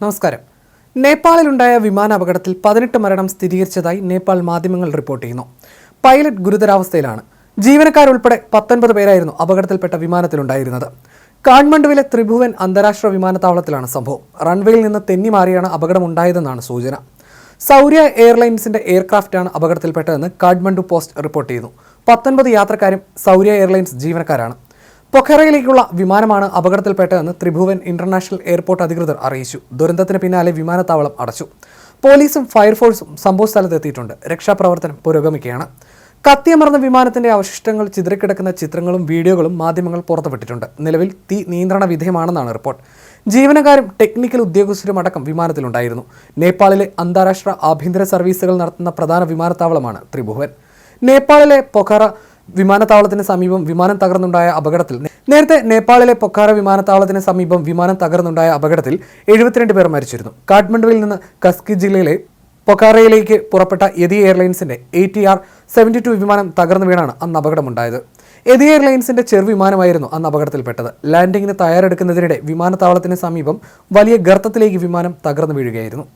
നമസ്കാരം. നേപ്പാളിലുണ്ടായ വിമാന അപകടത്തിൽ പതിനെട്ട് മരണം സ്ഥിരീകരിച്ചതായി നേപ്പാൾ മാധ്യമങ്ങൾ റിപ്പോർട്ട് ചെയ്യുന്നു. പൈലറ്റ് ഗുരുതരാവസ്ഥയിലാണ്. ജീവനക്കാരുൾപ്പെടെ പത്തൊൻപത് പേരായിരുന്നു അപകടത്തിൽപ്പെട്ട വിമാനത്തിലുണ്ടായിരുന്നത്. കാഠ്മണ്ഡുവിലെ ത്രിഭുവൻ അന്താരാഷ്ട്ര വിമാനത്താവളത്തിലാണ് സംഭവം. റൺവേയിൽ നിന്ന് തെന്നി മാറിയാണ് അപകടമുണ്ടായതെന്നാണ് സൂചന. സൗര്യ എയർലൈൻസിന്റെ എയർക്രാഫ്റ്റാണ് അപകടത്തിൽപ്പെട്ടതെന്ന് കാഠ്മണ്ഡു പോസ്റ്റ് റിപ്പോർട്ട് ചെയ്യുന്നു. പത്തൊൻപത് യാത്രക്കാരും സൗര്യ എയർലൈൻസ് ജീവനക്കാരാണ്. പൊഖറയിലേക്കുള്ള വിമാനമാണ് അപകടത്തിൽപ്പെട്ടതെന്ന് ത്രിഭുവൻ ഇന്റർനാഷണൽ എയർപോർട്ട് അധികൃതർ അറിയിച്ചു. ദുരന്തത്തിന് പിന്നാലെ വിമാനത്താവളം അടച്ചു. പോലീസും ഫയർഫോഴ്സും സംഭവസ്ഥലത്ത് എത്തിയിട്ടുണ്ട് രക്ഷാപ്രവർത്തനം പുരോഗമിക്കുകയാണ്. കത്തിയമർന്ന വിമാനത്തിന്റെ അവശിഷ്ടങ്ങൾ ചിതറിക്കിടക്കുന്ന ചിത്രങ്ങളും വീഡിയോകളും മാധ്യമങ്ങൾ പുറത്തുവിട്ടിട്ടുണ്ട്. നിലവിൽ തീ നിയന്ത്രണ വിധേയമാണെന്നാണ് റിപ്പോർട്ട്. ജീവനക്കാരും ടെക്നിക്കൽ ഉദ്യോഗസ്ഥരും അടക്കം വിമാനത്തിലുണ്ടായിരുന്നു. നേപ്പാളിലെ അന്താരാഷ്ട്ര ആഭ്യന്തര സർവീസുകൾ നടത്തുന്ന പ്രധാന വിമാനത്താവളമാണ് ത്രിഭുവൻ. നേപ്പാളിലെ പൊഖറ വിമാനത്താവളത്തിന് സമീപം വിമാനം തകർന്നുണ്ടായ അപകടത്തിൽ നേരത്തെ നേപ്പാളിലെ പൊക്കാറ വിമാനത്താവളത്തിന് സമീപം വിമാനം തകർന്നുണ്ടായ അപകടത്തിൽ എഴുപത്തിരണ്ട് പേർ മരിച്ചിരുന്നു. കാഠ്മണ്ഡുവിൽ നിന്ന് കസ്കി ജില്ലയിലെ പൊക്കാറയിലേക്ക് പുറപ്പെട്ട എതി എയർലൈൻസിന്റെ A T R seventy two വിമാനം തകർന്നു വീണാണ് അന്ന് അപകടമുണ്ടായത്. എതി എയർലൈൻസിന്റെ ചെറുവിമാനമായിരുന്നു അന്ന് അപകടത്തിൽപ്പെട്ടത്. ലാൻഡിങ്ങിന് തയ്യാറെടുക്കുന്നതിനിടെ വിമാനത്താവളത്തിന് സമീപം വലിയ ഗർത്തത്തിലേക്ക് വിമാനം തകർന്നു വീഴുകയായിരുന്നു.